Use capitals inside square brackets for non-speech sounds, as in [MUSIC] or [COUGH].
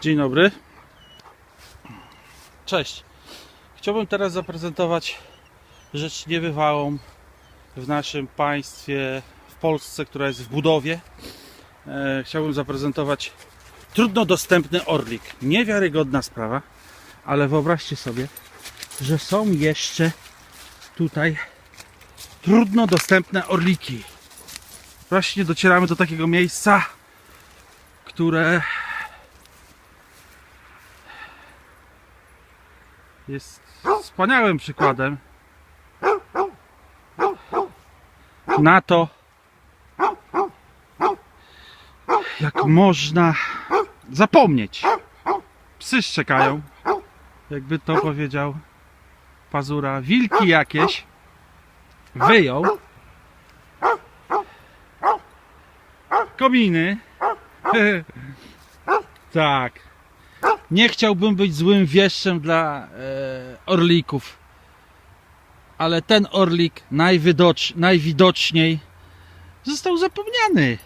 Dzień dobry. Cześć. Chciałbym teraz zaprezentować rzecz niebywałą w naszym państwie, w Polsce, która jest w budowie. E, chciałbym zaprezentować trudno dostępny orlik. Niewiarygodna sprawa, ale wyobraźcie sobie, że są jeszcze tutaj trudno dostępne orliki. Właśnie docieramy do takiego miejsca, które jest wspaniałym przykładem na to, jak można zapomnieć. Psy szczekają, jakby to powiedział Pazura. Wilki jakieś wyjął. Kominy. [LAUGHS] tak. Nie chciałbym być złym wieszczem dla e, orlików. Ale ten orlik najwidocz, najwidoczniej został zapomniany.